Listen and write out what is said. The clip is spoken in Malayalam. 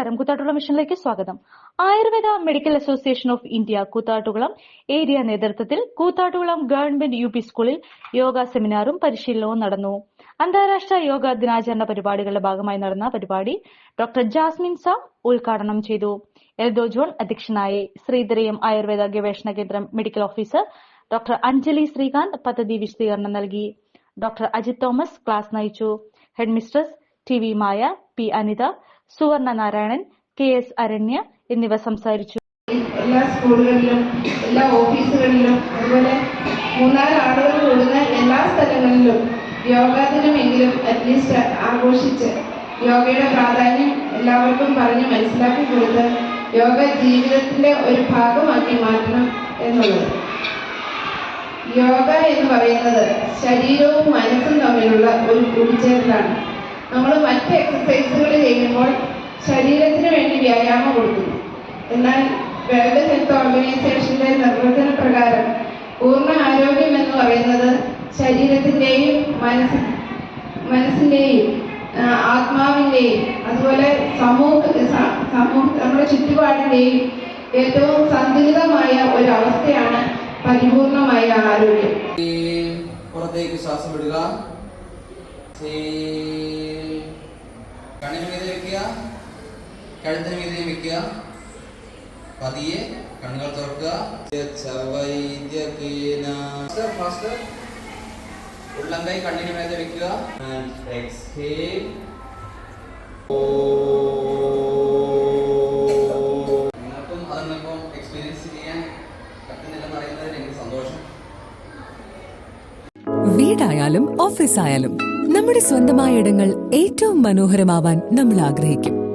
നമസ്കാരം. കൂത്താട്ടുകുളം മിഷനിലേക്ക് സ്വാഗതം. Ayurveda medical association of India Koothattukulam area നേതൃത്വത്തിൽ കൂത്താട്ടുകുളം ഗവൺമെന്റ് യു പി സ്കൂളിൽ യോഗ സെമിനാറും പരിശീലനവും നടന്നു. അന്താരാഷ്ട്ര യോഗ ദിനാചരണ പരിപാടികളുടെ ഭാഗമായി നടന്ന പരിപാടി ഡോക്ടർ ജാസ്മിൻ സ ഉദ്ഘാടനം ചെയ്തു. എൽദോ ജോൺ അധ്യക്ഷനായി. ശ്രീധരയം ആയുർവേദ ഗവേഷണ കേന്ദ്രം medical officer doctor Anjali Sreekanth പദ്ധതി വിശദീകരണം നൽകി. ഡോക്ടർ അജിത് തോമസ് ക്ലാസ് നയിച്ചു. Headmistress T V Maya P Anitha Suvarna Narayanan K S അരണ്യ എന്നിവ സംസാരിച്ചു. എല്ലാ സ്കൂളുകളിലും എല്ലാ ഓഫീസുകളിലും അതുപോലെ മൂന്നാൽ ആളുകൾ കൂടുന്ന എല്ലാ സ്ഥലങ്ങളിലും യോഗ ദിനമെങ്കിലും അറ്റ്ലീസ്റ്റ് ആഘോഷിച്ച് യോഗയുടെ പ്രാധാന്യം എല്ലാവർക്കും പറഞ്ഞ് മനസ്സിലാക്കി കൊടുത്ത് യോഗ ജീവിതത്തിന്റെ ഒരു ഭാഗമാക്കി മാറ്റണം എന്നുള്ളത്. യോഗ എന്ന് പറയുന്നത് ശരീരവും മനസ്സും തമ്മിലുള്ള ഒരു കൂടിച്ചേരലാണ്. നമ്മൾ മറ്റ് എക്സസൈസുകൾ ചെയ്യുമ്പോൾ ശരീരത്തിന് വേണ്ടി വ്യായാമം കൊടുക്കുന്നു എന്നാൽ വേൾഡ് ഹെൽത്ത് ഓർഗനൈസേഷന്റെ നിർവചന പ്രകാരം പൂർണ ആരോഗ്യം എന്ന് പറയുന്നത് ശരീരത്തിന്റെയും മനസ്സി മനസ്സിന്റെയും ആത്മാവിന്റെയും അതുപോലെ സമൂഹ സമൂഹ നമ്മുടെ ചുറ്റുപാടിന്റെയും ഏറ്റവും സന്തുലിതമായ ഒരവസ്ഥയാണ് പരിപൂർണമായ ആരോഗ്യം. പുറത്തേക്ക് ശ്വാസം വിടുക. കഴുത്തിന് മീതെ വെക്കുക പതിയെ കണ്ണുകൾ തുറക്കുക. faster. ഉള്ളം കൈ കണ്ണിന് മേലെ exhale. നിങ്ങൾക്കും അതൊന്നിപ്പം എക്സ്പീരിയൻസ് ചെയ്യാൻ പറ്റുന്നില്ലെന്ന് അറിയുന്നതിൽ എനിക്ക് സന്തോഷം. വീടായാലും ഓഫീസായാലും നമ്മുടെ സ്വന്തമായ ഇടങ്ങൾ ഏറ്റവും മനോഹരമാവാൻ നമ്മൾ ആഗ്രഹിക്കും.